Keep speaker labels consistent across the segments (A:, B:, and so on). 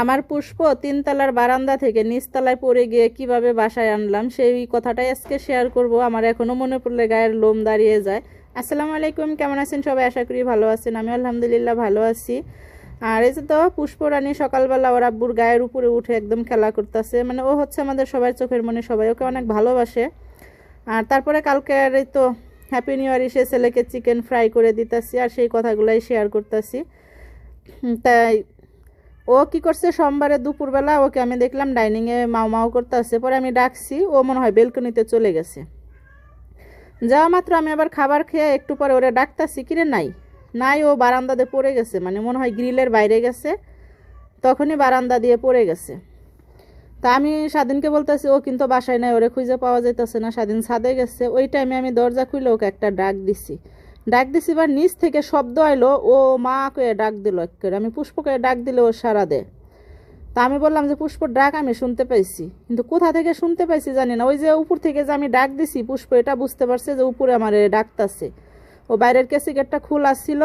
A: আমার পুষ্প তিনতলার বারান্দা থেকে নিচতলায় পড়ে গিয়ে কীভাবে বাসায় আনলাম, সেই কথাটাই আজকে শেয়ার করব। আমার এখনও মনে পড়লে গায়ের লোম দাঁড়িয়ে যায়। আসসালামু আলাইকুম, কেমন আছেন সবাই? আশা করি ভালো আছেন আমি আলহামদুলিল্লাহ ভালো আছি। আর এই যে তো পুষ্পরানী সকালবেলা ওর আব্বুর গায়ের উপরে উঠে একদম খেলা করতেছে। মানে ও হচ্ছে আমাদের সবার চোখের মনে, সবাই ওকে অনেক ভালোবাসে। আর তারপরে কালকে আর এই তো হ্যাপি নিউ ইয়ার এসে ছেলেকে চিকেন ফ্রাই করে দিতেছি আর সেই কথাগুলাই শেয়ার করতেছি। তাই ও কি করছে? সোমবারে দুপুরবেলা ওকে আমি দেখলাম ডাইনিংয়ে মাও মাও করতে আসছে। পরে আমি ডাকছি, ও মনে হয় বেলকনিতে চলে গেছে। যাওয়া মাত্র আমি আবার খাবার খেয়ে একটু পরে ওরে ডাকতাছি, কিরে নাই? নাই, ও বারান্দাতে পড়ে গেছে। মানে মনে হয় গ্রিলের বাইরে গেছে। তখনই বারান্দা দিয়ে পড়ে গেছে। তা আমি স্বাধীনকে বলতেছি, ও কিন্তু বাসায় নাই, ওরে খুঁজে পাওয়া যাইতেছে না। স্বাধীন ছাদে গেছে। ওই টাইমে আমি দরজা খুলে ওকে একটা ডাক দিছি। ডাক দিছি বা নিচ থেকে শব্দ আইলো, ও মা কয়ে ডাক দিল একেবারে আমি পুষ্পকে ডাক দিলে ও সারা দে তা আমি বললাম যে, পুষ্পর ডাক আমি শুনতে পাইছি। কিন্তু কোথা থেকে শুনতে পাইছি জানি না। ওই যে উপর থেকে যে আমি ডাক দিছি, পুষ্প এটা বুঝতে পারছে যে উপরে আমার ডাকতাছে। ও বাইরের কেসি গেটটা খোলা ছিল।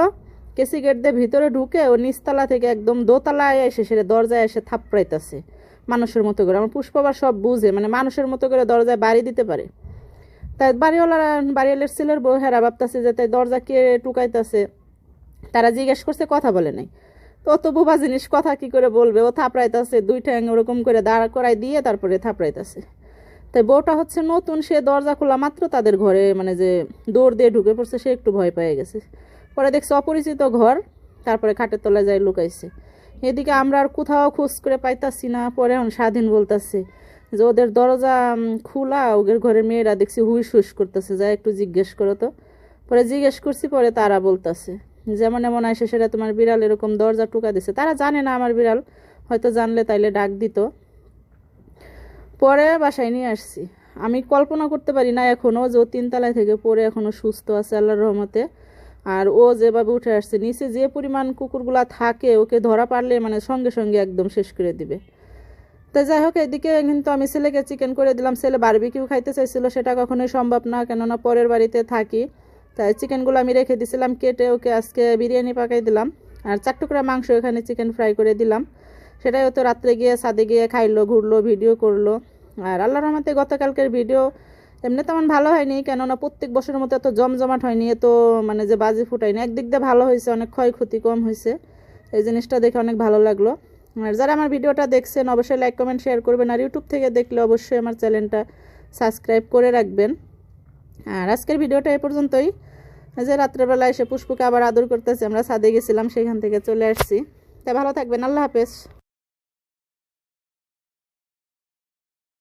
A: কেসি গেট দিয়ে ভিতরে ঢুকে ও নিচতলা থেকে একদম দোতলায় এসে সেটা দরজায় এসে থাপড়াইতেছে। মানুষের মতো করে। আমার পুষ্প আবার সব বুঝে। মানে মানুষের মতো করে দরজায় বাড়ি দিতে পারে। তাই বাড়িওয়ালারা, বাড়িওয়ালের ছেলের বউ হেরা ভাবতেছে যে তাই দরজা কে টুকাইতেছে। তারা জিজ্ঞেস করছে, কথা বলে নাই। তো অত বোবা জিনিস, কথা কি করে বলবে? ও থাপড়াইতেছে দুই ঠ্যাং ওরকম করে দাঁড় করাই দিয়ে তারপরে থাপড়াইতেছে। তাই বউটা হচ্ছে নতুন, সে দরজা খোলা মাত্র তাদের ঘরে মানে যে দৌড় দিয়ে ঢুকে পড়ছে, সে একটু ভয় পেয়ে গেছে। পরে দেখছে অপরিচিত ঘর, তারপরে খাটের তলায় যায় লুকাইছে। এদিকে আমরা আর কোথাও খোঁজ করে পাইতাছি না, পরে এখন স্বাধীন বলতাছে। যে ওদের দরজা খোলা ওদের ঘরের মেয়েরা দেখছি হুইস হুইস করতেছে। যা একটু জিজ্ঞেস করো তো। পরে জিজ্ঞেস করছি, পরে তারা বলতাছে, যেমন এমন আসে সেটা তোমার বিড়াল এরকম দরজা টুকা দিছে। তারা জানে না আমার বিড়াল, হয়তো জানলে তাইলে ডাক দিত। পরে বাসায় নিয়ে আসছি। আমি কল্পনা করতে পারি না এখনও যে ও তিনতলায় থেকে পড়ে এখনও সুস্থ আছে আল্লাহর রহমতে। আর ও যেভাবে উঠে আসছে, নিচে যে পরিমাণ কুকুরগুলা থাকে, ওকে ধরা পারলে মানে সঙ্গে সঙ্গে একদম শেষ করে দিবে। তো যাই হোক, এদিকে কিন্তু আমি ছেলেকে চিকেন করে দিলাম। ছেলে বারবিকিউ খাইতে চাইছিল, সেটা কখনোই সম্ভব না, কেননা পরের বাড়িতে থাকি। তাই চিকেনগুলো আমি রেখে দিছিলাম, কেটে ওকে আজকে বিরিয়ানি পাকাই দিলাম। আর চার টুকরা মাংস এখানে চিকেন ফ্রাই করে দিলাম। সেটাই হয়তো রাত্রে গিয়ে ছাদে গিয়ে খাইলো, ঘুরলো ভিডিও করল। আর আল্লাহর রহমতে গতকালকের ভিডিও এমনি তেমন ভালো হয়নি, কেননা প্রত্যেক বছরের মতো এত জমজমাট হয়নি, এত মানে যে বাজি ফুটায়নি। একদিক দিয়ে ভালো হয়েছে, অনেক ক্ষয়ক্ষতি কম হয়েছে। এই জিনিসটা দেখে অনেক ভালো লাগল। যারা আমার ভিডিওটা দেখছেন, অবশ্যই লাইক কমেন্ট শেয়ার করবেন। আর ইউটিউব থেকে দেখলে অবশ্যই আমার চ্যানেলটা সাবস্ক্রাইব করে রাখবেন। আর আজকের ভিডিওটা এ পর্যন্তই। যে রাত্রেবেলা এসে পুষ্পকে আবার আদর করতেছি, আমরা সাদে গেছিলাম, সেখান থেকে চলে আসছি। তা ভালো থাকবেন, আল্লাহ হাফেজ।